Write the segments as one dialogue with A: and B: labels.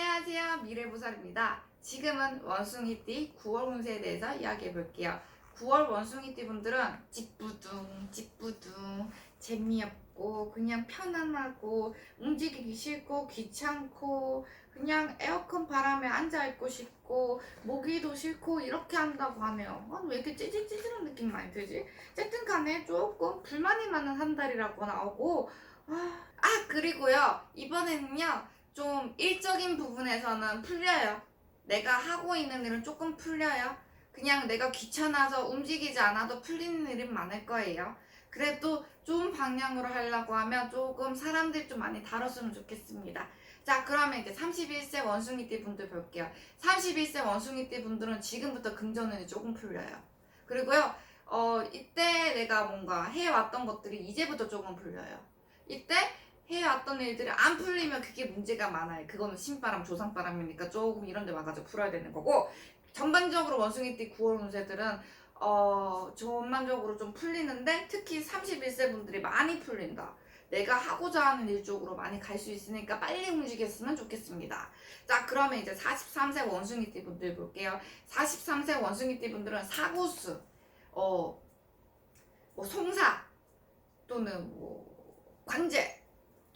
A: 안녕하세요. 미래보살입니다. 지금은 원숭이띠 9월 운세에 대해서 이야기해 볼게요. 9월 원숭이띠 분들은 찌뿌둥, 찌뿌둥, 재미없고, 그냥 편안하고, 움직이기 싫고, 귀찮고, 그냥 에어컨 바람에 앉아있고 싶고, 모기도 싫고, 이렇게 한다고 하네요. 아, 왜 이렇게 찌질찌질한 느낌 많이 들지? 어쨌든 간에 조금 불만이 많은 한 달이라고 나오고, 아, 아, 그리고요, 이번에는요, 좀 일적인 부분에서는 풀려요. 내가 하고 있는 일은 조금 풀려요. 그냥 내가 귀찮아서 움직이지 않아도 풀리는 일은 많을 거예요. 그래도 좋은 방향으로 하려고 하면 조금 사람들 좀 많이 다뤘으면 좋겠습니다. 자, 그러면 이제 31세 원숭이띠 분들 볼게요. 31세 원숭이띠 분들은 지금부터 금전운이 조금 풀려요. 그리고요, 어, 이때 내가 뭔가 해왔던 것들이 이제부터 조금 풀려요. 이때 해왔던 일들이 안 풀리면 그게 문제가 많아요. 그거는 신바람, 조상바람이니까 조금 이런 데 와가지고 풀어야 되는 거고 전반적으로 원숭이띠 9월 운세들은 어, 전반적으로 좀 풀리는데 특히 31세 분들이 많이 풀린다. 내가 하고자 하는 일 쪽으로 많이 갈 수 있으니까 빨리 움직였으면 좋겠습니다. 자, 그러면 이제 43세 원숭이띠 분들 볼게요. 43세 원숭이띠 분들은 사고수, 어, 뭐 송사 또는 뭐 관제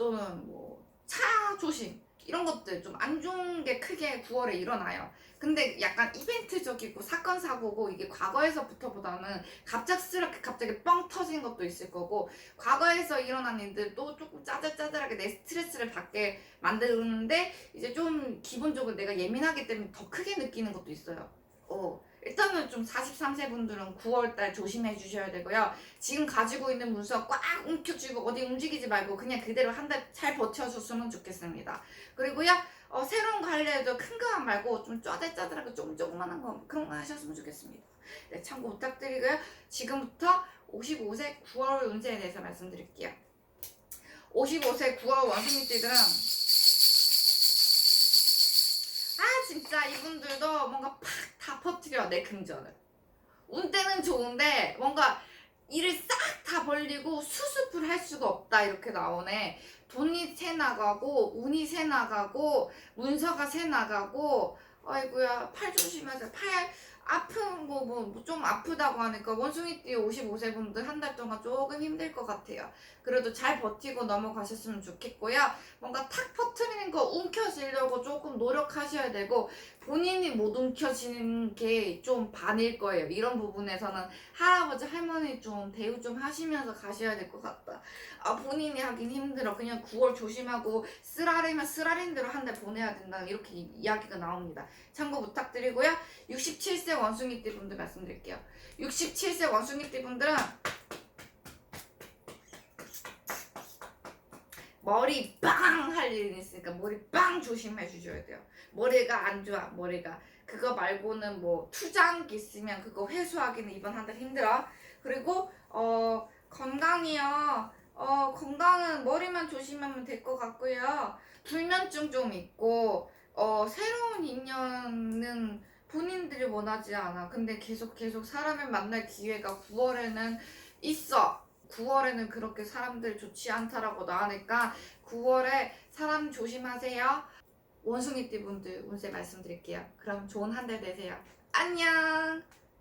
A: 또는 뭐 차 조심 이런 것들 좀 안 좋은 게 크게 9월에 일어나요. 근데 약간 이벤트적이고 사건 사고고 이게 과거에서부터보다는 갑작스럽게 갑자기 뻥 터진 것도 있을 거고 과거에서 일어난 일들도 조금 짜잘짜잘하게 내 스트레스를 받게 만드는데 이제 좀 기본적으로 내가 예민하기 때문에 더 크게 느끼는 것도 있어요. 어. 일단은 좀 43세 분들은 9월달 조심해 주셔야 되고요. 지금 가지고 있는 문서 꽉 움켜쥐고 어디 움직이지 말고 그냥 그대로 한 달 잘 버텨줬으면 좋겠습니다. 그리고요, 어, 새로운 거 하려도 큰 거 말고 좀 쪼들쪼들하고 좀 조그만한 거 그런 거 하셨으면 좋겠습니다. 네, 참고 부탁드리고요. 지금부터 55세 9월 운세에 대해서 말씀드릴게요. 55세 9월 원숭이띠들은 진짜 이분들도 뭔가 팍 다 퍼뜨려 내 금전을. 운 때는 좋은데 뭔가 일을 싹 다 벌리고 수습을 할 수가 없다 이렇게 나오네. 돈이 새 나가고 운이 새 나가고 문서가 새 나가고 아이고야 팔 조심하세요 팔 아픈 거뭐좀 아프다고 하니까 원숭이띠 55세 분들 한 달 동안 조금 힘들 것 같아요 그래도 잘 버티고 넘어가셨으면 좋겠고요 뭔가 탁 퍼트리는 거 움켜쥐려고 조금 노력하셔야 되고 본인이 못 움켜쥐는 게 좀 반일 거예요. 이런 부분에서는 할아버지 할머니 좀 대우 좀 하시면서 가셔야 될 것 같다. 아 본인이 하긴 힘들어. 그냥 9월 조심하고 쓰라리면 쓰라린 대로 한 달 보내야 된다. 이렇게 이- 이야기가 나옵니다. 참고 부탁드리고요. 67세 원숭이띠 분들 말씀드릴게요. 67세 원숭이띠 분들은 머리 빵 할 일이 있으니까 머리 빵 조심해 주셔야 돼요. 머리가 안 좋아 머리가 그거 말고는 뭐 투장기 있으면 그거 회수하기는 이번 한 달 힘들어. 그리고 어 건강이요. 어 건강은 머리만 조심하면 될 것 같고요. 불면증 좀 있고 어 새로운 인연은 본인들이 원하지 않아. 근데 계속 계속 사람을 만날 기회가 9월에는 있어. 9월에는 그렇게 사람들 좋지 않다라고 나오니까 9월에 사람 조심하세요. 원숭이띠 분들 운세 말씀드릴게요. 그럼 좋은 한 달 되세요. 안녕!